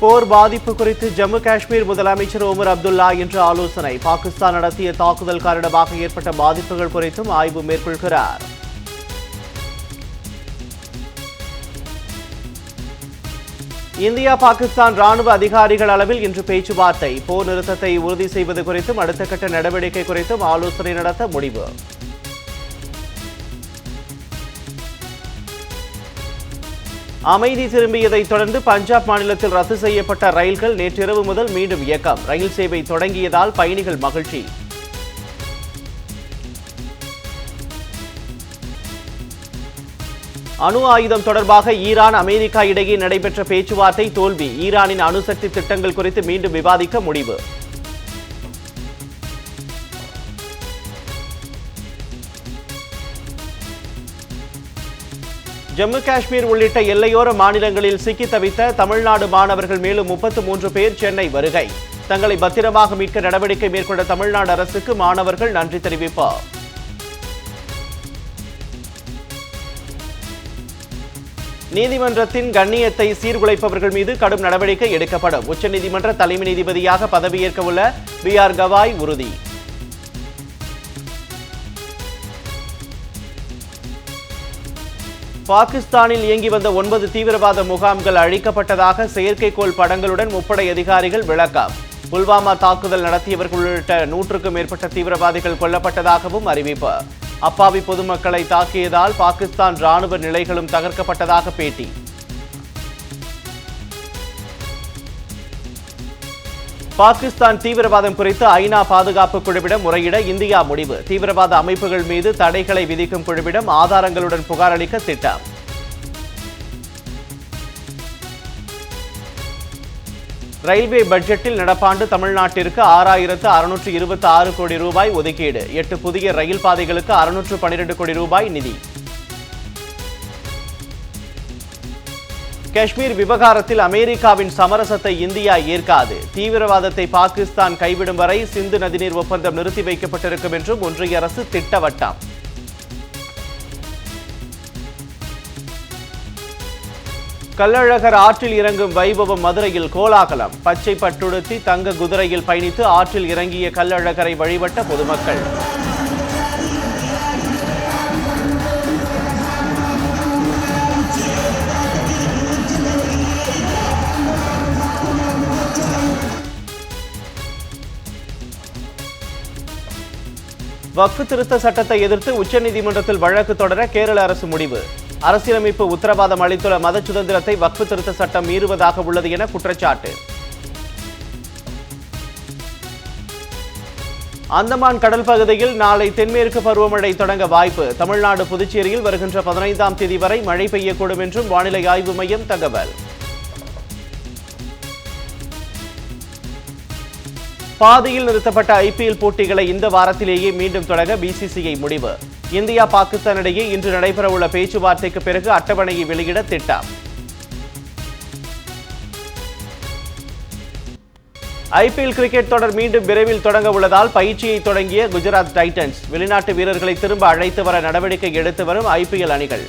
போர் பாதிப்பு குறித்து ஜம்மு காஷ்மீர் முதலமைச்சர் ஓமர் அப்துல்லா இன்று ஆலோசனை. பாகிஸ்தான் நடத்திய தாக்குதல் காரணமாக ஏற்பட்ட பாதிப்புகள் குறித்தும் ஆய்வு மேற்கொள்கிறார். இந்தியா பாகிஸ்தான் ராணுவ அதிகாரிகள் அளவில் இன்று பேச்சுவார்த்தை. போர் நிறுத்தத்தை உறுதி செய்வது குறித்தும் அடுத்த கட்ட நடவடிக்கை குறித்தும் ஆலோசனை நடத்த முடிவு. அமைதி திரும்பியதைத் தொடர்ந்து பஞ்சாப் மாநிலத்தில் ரத்து செய்யப்பட்ட ரயில்கள் நேற்றிரவு முதல் மீண்டும் இயக்கம். ரயில் சேவை தொடங்கியதால் பயணிகள் மகிழ்ச்சி. அணு ஆயுதம் தொடர்பாக ஈரான் அமெரிக்கா இடையே நடைபெற்ற பேச்சுவார்த்தை தோல்வி. ஈரானின் அணுசக்தி திட்டங்கள் குறித்து மீண்டும் விவாதிக்க முடிவு. ஜம்மு காஷ்மீர் உள்ளிட்ட எல்லையோர மாநிலங்களில் சிக்கி தவித்த தமிழ்நாடு மாணவர்கள் மேலும் முப்பத்து மூன்று பேர் சென்னை வருகை. தங்களை பத்திரமாக மீட்க நடவடிக்கை மேற்கொண்ட தமிழ்நாடு அரசுக்கு மாணவர்கள் நன்றி தெரிவிப்பு நீதிமன்றத்தின் கண்ணியத்தை சீர்குலைப்பவர்கள் மீது கடும் நடவடிக்கை எடுக்கப்படும். உச்சநீதிமன்ற தலைமை நீதிபதியாக பதவியேற்க உள்ள பி ஆர் கவாய் உறுதி. பாகிஸ்தானில் இயங்கி வந்த ஒன்பது தீவிரவாத முகாம்கள் அழிக்கப்பட்டதாக செயற்கைக்கோள் படங்களுடன் முப்படை அதிகாரிகள் விளக்கம். புல்வாமா தாக்குதல் நடத்தியவர்கள் உள்ளிட்ட நூற்றுக்கும் மேற்பட்ட தீவிரவாதிகள் கொல்லப்பட்டதாகவும் அறிவிப்பு. அப்பாவி பொதுமக்களை தாக்கியதால் பாகிஸ்தான் ராணுவ நிலைகளும் தகர்க்கப்பட்டதாக பேட்டி. பாகிஸ்தான் தீவிரவாதம் குறித்து ஐநா பாதுகாப்பு குழுவிடம் முறையிட இந்தியா முடிவு. தீவிரவாத அமைப்புகள் மீது தடைகளை விதிக்கும் குழுவிடம் ஆதாரங்களுடன் புகார் அளிக்க திட்டம். ரயில்வே பட்ஜெட்டில் நடப்பாண்டு தமிழ்நாட்டிற்கு ஆறாயிரத்து அறுநூற்று இருபத்தி ஆறு கோடி ரூபாய் ஒதுக்கீடு. எட்டு புதிய ரயில் பாதைகளுக்கு அறுநூற்று பன்னிரண்டு கோடி ரூபாய் நிதி. காஷ்மீர் விவகாரத்தில் அமெரிக்காவின் சமரசத்தை இந்தியா ஏற்காது. தீவிரவாதத்தை பாகிஸ்தான் கைவிடும் வரை சிந்து நதிநீர் ஒப்பந்தம் நிறுத்தி வைக்கப்பட்டிருக்கும் என்றும் ஒன்றிய அரசு திட்டவட்டம். கள்ளழகர் ஆற்றில் இறங்கும் வைபவம் மதுரையில் கோலாகலம். பச்சை பட்டுடுத்தி தங்க குதிரையில் பயணித்து ஆற்றில் இறங்கிய கள்ளழகரை வழிபட்ட பொதுமக்கள். வக்ஃபு திருத்த சட்டத்தை எதிர்த்து உச்சநீதிமன்றத்தில் வழக்கு தொடர கேரள அரசு முடிவு. அரசியலமைப்பு உத்தரவாதம் அளித்துள்ள மத சுதந்திரத்தை வக்ஃபு திருத்த சட்டம் மீறுவதாக உள்ளது என குற்றச்சாட்டு. அந்தமான் கடல் பகுதியில் நாளை தென்மேற்கு பருவமழை தொடங்க வாய்ப்பு. தமிழ்நாடு புதுச்சேரியில் வருகின்ற பதினைந்தாம் தேதி வரை மழை பெய்யக்கூடும் என்றும் வானிலை ஆய்வு மையம் தகவல். பாதியில் நிறுத்தப்பட்ட ஐபிஎல் போட்டிகளை இந்த வாரத்திலேயே மீண்டும் தொடங்க பிசிசிஐ முடிவு. இந்தியா பாகிஸ்தான் இடையே இன்று நடைபெறவுள்ள பேச்சுவார்த்தைக்கு பிறகு அட்டவணையை வெளியிட திட்டம். ஐபிஎல் கிரிக்கெட் தொடர் மீண்டும் விரைவில் தொடங்க உள்ளதால் பயிற்சியை தொடங்கிய குஜராத் டைட்டன்ஸ். வெளிநாட்டு வீரர்களை திரும்ப அழைத்து வர நடவடிக்கை எடுத்து வரும் ஐபிஎல் அணிகள்.